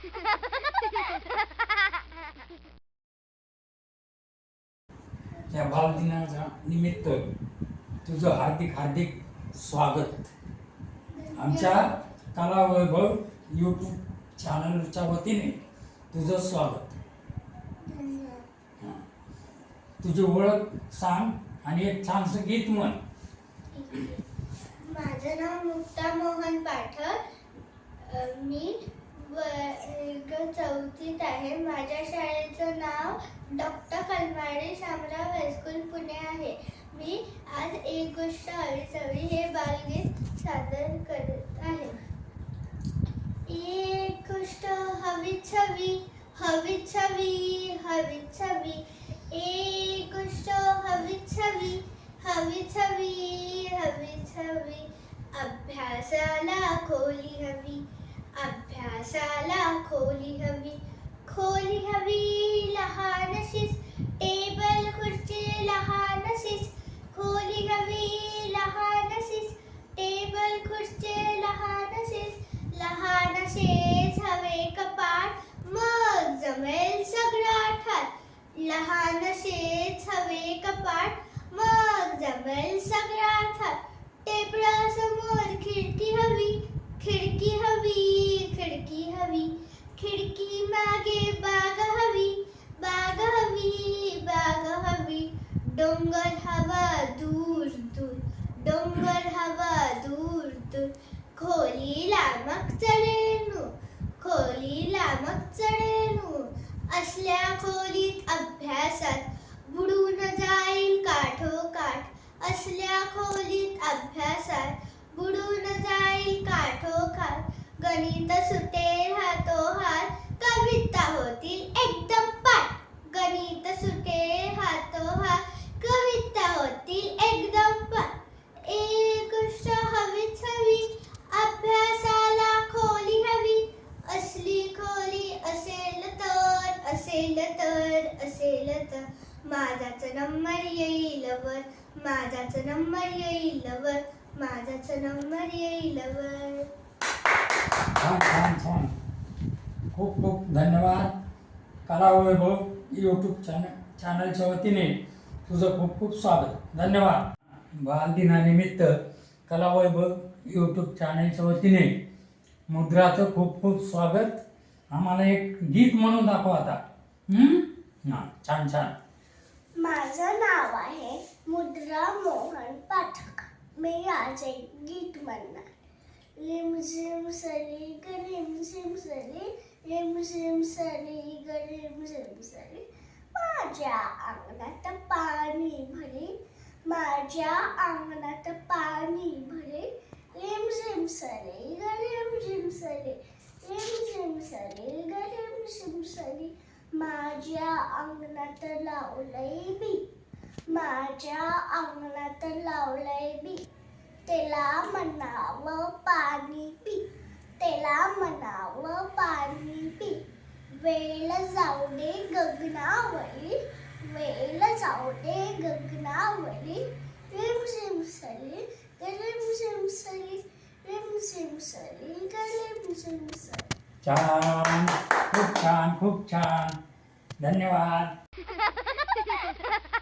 या बालदिनाच्या निमित्त तुझं हार्दिक हार्दिक स्वागत. आमच्या कला वैभव यूट्यूब चॅनलच्या वतीने तुझं स्वागत. तुझी ओळख सांग आणि एक छानसं गीत म्हण. माझं नाव मुक्ता मोहन पाठक. मी आहे. माझ्या शाळेचं नाव doctor Kalmade Shamrao high school Pune आहे. मी आज एक गोष्ट हवी सवी हे बालगीत सादर करत आहे. एक गोष्ट हवी छवी हवी छवी हवी छवी. एक गोष्ट हवी छवी हवी छवी हवी छवी. अभ्यासाला खोली हवी अभ्यासाला खोली हवी. खोली हवी लहानशीच टेबल खुर्ची लहान शिस खोली हवी लहान शिस टेबल खुर्ची लहान शिस लहान शेस हवे कपाट. मग जमेल सगळा ठात लहानशेच हवे कपाट. मग जमेल सगळा ठात टेबलासमोर खिडकी हवी. खिडकी डोंगर हवा दूर दूर डोंगर हवा दूर दूर. खोलीला मग चढेनू खोलीला मग चढेनू. असल्या खोलीत अभ्यासात बुडून जाईल काठोकाठ. असल्या खोलीत अभ्यासात बुडून जाईल काठोकाठ. गणित सुटेल हातोहात कविता होतील एकदम पाठ गणित सुटेल हातोहात कविता होतील एकदम पाठ एक गोष्ट हवीच हवी अभ्यासाला खोली हवी असली खोली असेल तर असेल केलं असेल तर? माझाच नंबर येईल वर. माझाच नंबर येईल वर. माझाच नंबर येईल वर. छान छान छान खूप खूप धन्यवाद. कला वैभव यूट्यूब चॅनल चॅनलच्या वतीने तुझं खूप खूप स्वागत. धन्यवाद. बालदिनानिमित्त कला वैभव यूट्यूब चॅनलच्या वतीने मुद्राचं खूप खूप स्वागत. आम्हाला एक गीत म्हणून दाखव आता. हा छान छान. माझं नाव आहे मुद्रा मोहन पाठक. मी आज एक गीत म्हणणार. रिमझिम सरी ग रिमझिम सरी. रिमझिम सरी ग रिमझिम सरी. माझ्या अंगणात पाणी भरी. माझ्या अंगणात पाणी भरे रिमझिम सरी ग रिमझिम सरी रिमझिम सरी ग रिमझिम सरी माझ्या अंगणात लावलंय बी माझ्या अंगणात लावलंय बी त्याला म्हणावं पाणी पी त्याला म्हणावं पाणी पी वेळ जाऊ दे गगनावरी वेळ जाऊ दे गगनावरी रिमझिम सरी रिमझिम सरी रिमझिम सरी रिमझिम सरी छान खूप छान खूप छान धन्यवाद.